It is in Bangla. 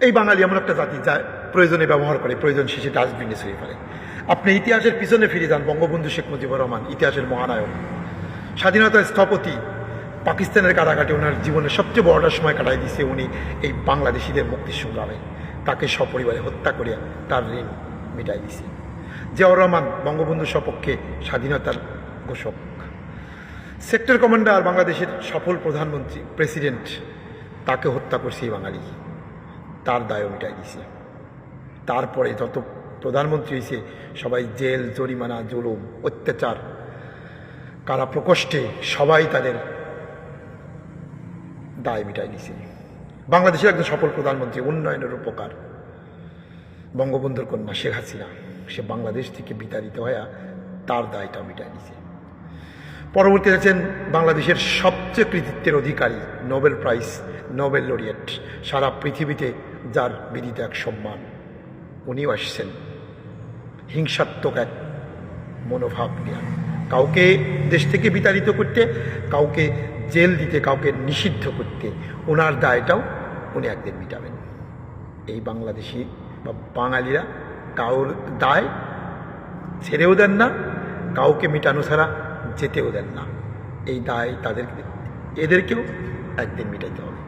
এই বাঙালি এমন একটা জাতি যা প্রয়োজনে ব্যবহার করে, প্রয়োজন শেষে ডাস্টবিনে ছড়িয়ে ফেলে। আপনি ইতিহাসের পিছনে ফিরে যান, বঙ্গবন্ধু শেখ মুজিবুর রহমান, ইতিহাসের মহানায়ক। স্বাধীনতার স্থপতি, পাকিস্তানের কাটাকাটি ওনার জীবনের সবচেয়ে বড়টা সময় কাটাই দিয়েছে উনি এই বাংলাদেশিদের মুক্তি সংগ্রামে। তাকে সপরিবারে হত্যা করে তার ঋণ মিটাই দিয়েছে। জিয়াউর রহমান বঙ্গবন্ধুর সপক্ষে স্বাধীনতার ঘোষক। সেক্টর কমান্ডার, বাংলাদেশের সফল প্রধানমন্ত্রী, প্রেসিডেন্ট, তাকে হত্যা করছে এই বাঙালি। তার দায়ও মিটাই দিছে। তারপরে যত প্রধানমন্ত্রী হয়েছে সবাই জেল, জরিমানা, জুলুম, অত্যাচার, কারা প্রকোষ্ঠে, সবাই তাদের দায় মিটাই দিছে। বাংলাদেশের একজন সফল প্রধানমন্ত্রী, উন্নয়নের উপকার। বঙ্গবন্ধুর কন্যা শেখ হাসিনা, সে বাংলাদেশ থেকে বিতাড়িত হয়ে তার দায়টা মিটাই দিছে। পরবর্তীতে আছেন বাংলাদেশের সবচেয়ে কৃতিত্বের অধিকারী, নোবেল প্রাইজ, নোবেল লরিয়েট। সারা পৃথিবীতে যার বিদিত এক সম্মান। উনিও আসছেন। হিংসাত্মক এক মনোভাব নিয়ে। কাউকে দেশ থেকে বিতাড়িত করতে, কাউকে জেল দিতে, কাউকে নিষিদ্ধ করতে ওনার দায়টাও উনি একদিন মিটাবেন। এই বাংলাদেশি বা বাঙালিরা কাউর দায় ছেড়েও দেন না, কাউকে মিটানো ছাড়া যেতেও দেন না। এই দায় তাদের এদেরকেও একদিন মিটাইতে হবে।